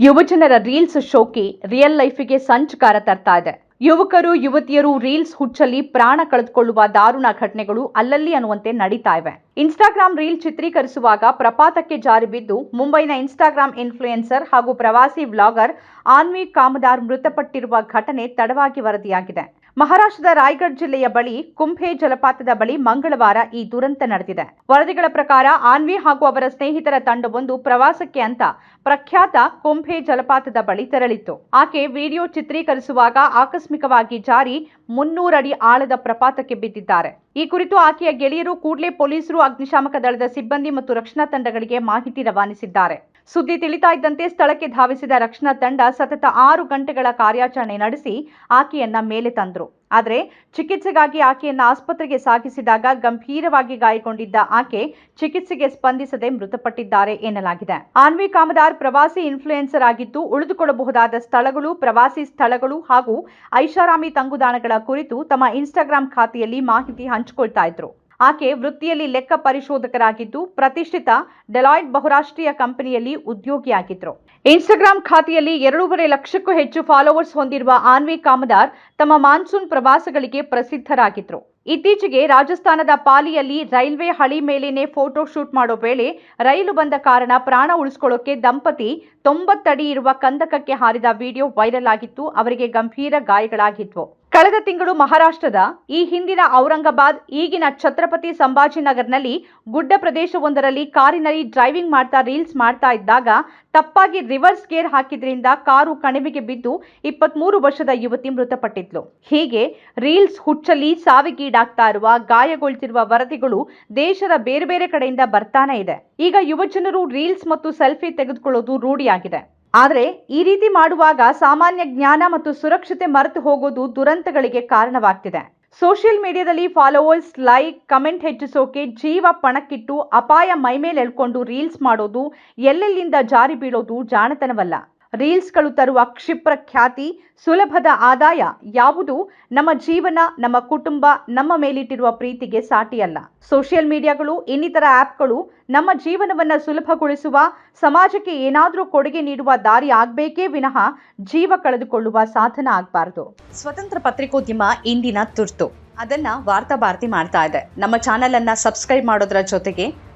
ಯುವಜನರ ರೀಲ್ಸ್ ಶೋಕಿ ರಿಯಲ್ ಲೈಫಿಗೆ ಸಂಚಕಾರ ತರ್ತಾ ಇದೆ. ಯುವಕರು, ಯುವತಿಯರು ರೀಲ್ಸ್ ಹುಚ್ಚಲ್ಲಿ ಪ್ರಾಣ ಕಳೆದುಕೊಳ್ಳುವ ದಾರುಣ ಘಟನೆಗಳು ಅಲ್ಲಲ್ಲಿ ಅನ್ನುವಂತೆ ನಡೀತಾ ಇವೆ. ಇನ್ಸ್ಟಾಗ್ರಾಂ ರೀಲ್ ಚಿತ್ರೀಕರಿಸುವಾಗ ಪ್ರಪಾತಕ್ಕೆ ಜಾರಿ ಬಿದ್ದು ಮುಂಬೈನ ಇನ್ಸ್ಟಾಗ್ರಾಂ ಇನ್ಫ್ಲೂಯೆನ್ಸರ್ ಹಾಗೂ ಪ್ರವಾಸಿ ವ್ಲಾಗರ್ ಆನ್ವಿ ಕಾಮದಾರ್ ಮೃತಪಟ್ಟಿರುವ ಘಟನೆ ತಡವಾಗಿ ವರದಿಯಾಗಿದೆ. ಮಹಾರಾಷ್ಟ್ರದ ರಾಯ್ಗಢ್ ಜಿಲ್ಲೆಯ ಬಳಿ ಕುಂಭೆ ಜಲಪಾತದ ಬಳಿ ಮಂಗಳವಾರ ಈ ದುರಂತ ನಡೆದಿದೆ. ವರದಿಗಳ ಪ್ರಕಾರ ಆನ್ವಿ ಹಾಗೂ ಅವರ ಸ್ನೇಹಿತರ ತಂಡವೊಂದು ಪ್ರವಾಸಕ್ಕೆ ಅಂತ ಪ್ರಖ್ಯಾತ ಕುಂಭೆ ಜಲಪಾತದ ಬಳಿ ತೆರಳಿತ್ತು. ಆಕೆ ವಿಡಿಯೋ ಚಿತ್ರೀಕರಿಸುವಾಗ ಆಕಸ್ಮಿಕವಾಗಿ ಜಾರಿ ಮುನ್ನೂರಡಿ ಆಳದ ಪ್ರಪಾತಕ್ಕೆ ಬಿದ್ದಿದ್ದಾರೆ. ಈ ಕುರಿತು ಆಕೆಯ ಗೆಳೆಯರು ಕೂಡಲೇ ಪೊಲೀಸರು, ಅಗ್ನಿಶಾಮಕ ದಳದ ಸಿಬ್ಬಂದಿ ಮತ್ತು ರಕ್ಷಣಾ ತಂಡಗಳಿಗೆ ಮಾಹಿತಿ ರವಾನಿಸಿದ್ದಾರೆ. ಸುದ್ದಿ ತಿಳಿತಾ ಇದ್ದಂತೆ ಸ್ಥಳಕ್ಕೆ ಧಾವಿಸಿದ ರಕ್ಷಣಾ ತಂಡ ಸತತ ಆರು ಗಂಟೆಗಳ ಕಾರ್ಯಾಚರಣೆ ನಡೆಸಿ ಆಕೆಯನ್ನ ಮೇಲೆ ತಂದ್ರು. ಆದರೆ ಚಿಕಿತ್ಸೆಗಾಗಿ ಆಕೆಯನ್ನ ಆಸ್ಪತ್ರೆಗೆ ಸಾಗಿಸಿದಾಗ ಗಂಭೀರವಾಗಿ ಗಾಯಗೊಂಡಿದ್ದ ಆಕೆ ಚಿಕಿತ್ಸೆಗೆ ಸ್ಪಂದಿಸದೆ ಮೃತಪಟ್ಟಿದ್ದಾರೆ ಎನ್ನಲಾಗಿದೆ. ಆನ್ವಿ ಕಾಮದಾರ್ ಪ್ರವಾಸಿ ಇನ್ಫ್ಲೂಯೆನ್ಸರ್ ಆಗಿದ್ದು ಉಳಿದುಕೊಳ್ಳಬಹುದಾದ ಸ್ಥಳಗಳು, ಪ್ರವಾಸಿ ಸ್ಥಳಗಳು ಹಾಗೂ ಐಷಾರಾಮಿ ತಂಗುದಾಣಗಳ ಕುರಿತು ತಮ್ಮ ಇನ್ಸ್ಟಾಗ್ರಾಂ ಖಾತೆಯಲ್ಲಿ ಮಾಹಿತಿ ಹಂಚಿಕೊಳ್ತಾ ಇದ್ರು. ಆಕೆ ವೃತ್ತಿಯಲ್ಲಿ ಲೆಕ್ಕ ಪರಿಶೋಧಕರಾಗಿದ್ದು ಪ್ರತಿಷ್ಠಿತ ಡೆಲಾಯ್ಡ್ ಬಹುರಾಷ್ಟ್ರೀಯ ಕಂಪನಿಯಲ್ಲಿ ಉದ್ಯೋಗಿಯಾಗಿದ್ರು ಇನ್ಸ್ಟಾಗ್ರಾಮ್ ಖಾತೆಯಲ್ಲಿ ಎರಡೂವರೆ ಲಕ್ಷಕ್ಕೂ ಹೆಚ್ಚು ಫಾಲೋವರ್ಸ್ ಹೊಂದಿರುವ ಆನ್ವಿ ಕಾಮದಾರ್ ತಮ್ಮ ಮಾನ್ಸೂನ್ ಪ್ರವಾಸಗಳಿಗೆ ಪ್ರಸಿದ್ಧರಾಗಿದ್ರು. ಇತ್ತೀಚೆಗೆ ರಾಜಸ್ಥಾನದ ಪಾಲಿಯಲ್ಲಿ ರೈಲ್ವೆ ಹಳಿ ಮೇಲೇನೆ ಫೋಟೋ ಶೂಟ್ ಮಾಡೋ ವೇಳೆ ರೈಲು ಬಂದ ಕಾರಣ ಪ್ರಾಣ ಉಳಿಸ್ಕೊಳ್ಳೋಕೆ ದಂಪತಿ ತೊಂಬತ್ತಡಿ ಇರುವ ಕಂದಕಕ್ಕೆ ಹಾರಿದ ವಿಡಿಯೋ ವೈರಲ್ ಆಗಿತ್ತು, ಅವರಿಗೆ ಗಂಭೀರ ಗಾಯಗಳಾಗಿದ್ವು. ಕಳೆದ ತಿಂಗಳು ಮಹಾರಾಷ್ಟ್ರದ ಈ ಹಿಂದಿನ ಔರಂಗಾಬಾದ್, ಈಗಿನ ಛತ್ರಪತಿ ಸಂಭಾಜಿನಗರ್ನಲ್ಲಿ ಗುಡ್ಡ ಪ್ರದೇಶವೊಂದರಲ್ಲಿ ಕಾರಿನಲ್ಲಿ ಡ್ರೈವಿಂಗ್ ಮಾಡ್ತಾ, ರೀಲ್ಸ್ ಮಾಡ್ತಾ ಇದ್ದಾಗ ತಪ್ಪಾಗಿ ರಿವರ್ಸ್ ಗೇರ್ ಹಾಕಿದ್ರಿಂದ ಕಾರು ಕಣಿವೆಗೆ ಬಿದ್ದು ಇಪ್ಪತ್ಮೂರು ವರ್ಷದ ಯುವತಿ ಮೃತಪಟ್ಟಿದ್ಲು. ಹೀಗೆ ರೀಲ್ಸ್ ಹುಚ್ಚಲಿ ಸಾವಿಗೀಡಾಗ್ತಾ ಇರುವ, ಗಾಯಗೊಳ್ತಿರುವ ವರದಿಗಳು ದೇಶದ ಬೇರೆ ಬೇರೆ ಕಡೆಯಿಂದ ಬರ್ತಾನೆ ಇದೆ. ಈಗ ಯುವಜನರು ರೀಲ್ಸ್ ಮತ್ತು ಸೆಲ್ಫಿ ತೆಗೆದುಕೊಳ್ಳೋದು ರೂಢಿಯಾಗಿದೆ. ಆದರೆ ಈ ರೀತಿ ಮಾಡುವಾಗ ಸಾಮಾನ್ಯ ಜ್ಞಾನ ಮತ್ತು ಸುರಕ್ಷತೆ ಮರೆತು ಹೋಗೋದು ದುರಂತಗಳಿಗೆ ಕಾರಣವಾಗ್ತಿದೆ. ಸೋಷಿಯಲ್ ಮೀಡಿಯಾದಲ್ಲಿ ಫಾಲೋವರ್ಸ್ ಲೈಕ್, ಕಮೆಂಟ್ ಹೆಚ್ಚಿಸೋಕೆ ಜೀವ ಪಣಕ್ಕಿಟ್ಟು, ಅಪಾಯ ಮೈಮೇಲೆ ಎಳ್ಕೊಂಡು ರೀಲ್ಸ್ ಮಾಡೋದು, ಎಲ್ಲೆಲ್ಲಿಂದ ಜಾರಿ ಬೀಳೋದು ಜಾಣತನವಲ್ಲ. ರೀಲ್ಸ್ಗಳು ತರುವ ಕ್ಷಿಪ್ರ ಖ್ಯಾತಿ, ಸುಲಭದ ಆದಾಯ ಯಾವುದು? ನಮ್ಮ ಜೀವನ, ನಮ್ಮ ಕುಟುಂಬ, ನಮ್ಮ ಮೇಲಿಟ್ಟಿರುವ ಪ್ರೀತಿಗೆ ಸಾಟಿಯಲ್ಲ. ಸೋಷಿಯಲ್ ಮೀಡಿಯಾಗಳು, ಇನ್ನಿತರ ಆ್ಯಪ್ಗಳು ನಮ್ಮ ಜೀವನವನ್ನು ಸುಲಭಗೊಳಿಸುವ, ಸಮಾಜಕ್ಕೆ ಏನಾದರೂ ಕೊಡುಗೆ ನೀಡುವ ದಾರಿ ಆಗಬೇಕೇ ವಿನಃ ಜೀವ ಕಳೆದುಕೊಳ್ಳುವ ಸಾಧನ ಆಗಬಾರದು. ಸ್ವತಂತ್ರ ಪತ್ರಿಕೋದ್ಯಮ ಇಂದಿನ ತುರ್ತು. ಅದನ್ನ ವಾರ್ತಾ ಭಾರತಿ ಮಾಡ್ತಾ ಇದೆ. ನಮ್ಮ ಚಾನೆಲ್ ಅನ್ನ ಸಬ್ಸ್ಕ್ರೈಬ್ ಮಾಡೋದ್ರ ಜೊತೆಗೆ